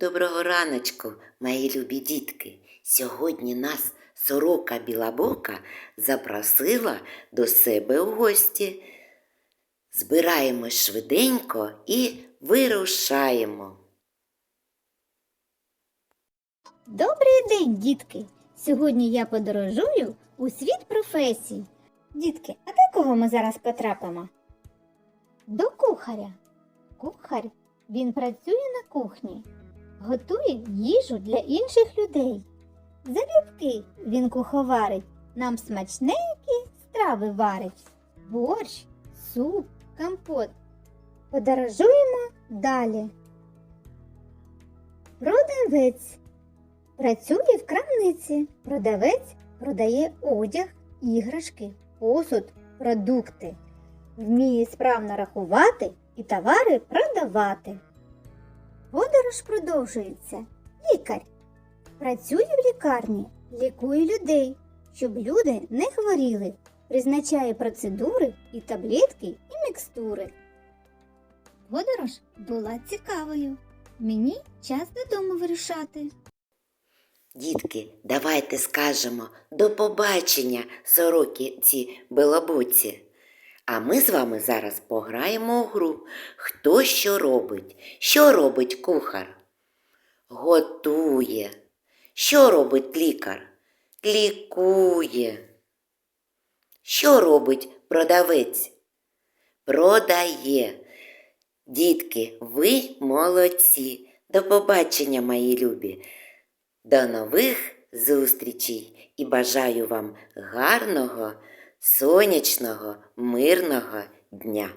Доброго раночку, мої любі дітки. Сьогодні нас сорока білабока запросила до себе у гості. Збираємось швиденько і вирушаємо. Добрий день, дітки! Сьогодні я подорожую у світ професій. Дітки, а до кого ми зараз потрапимо? До кухаря. Кухар він працює на кухні, готує їжу для інших людей. Залюбки він куховарить, нам смачненькі страви варить. Борщ, суп, компот. Подорожуємо далі. Продавець. Працює в крамниці. Продавець продає одяг, іграшки, посуд, продукти. Вміє справно рахувати і товари продавати. Подорож продовжується. Лікар. Працює в лікарні, лікує людей, щоб люди не хворіли. Призначає процедури і таблетки, і мікстури. Подорож була цікавою. Мені час додому вирушати. Дітки, давайте скажемо до побачення сорокіці Белобоці. А ми з вами зараз пограємо у гру. Хто що робить? Що робить кухар? Готує. Що робить лікар? Лікує. Що робить продавець? Продає. Дітки, ви молодці. До побачення, мої любі. До нових зустрічей і бажаю вам гарного, сонячного, мирного дня.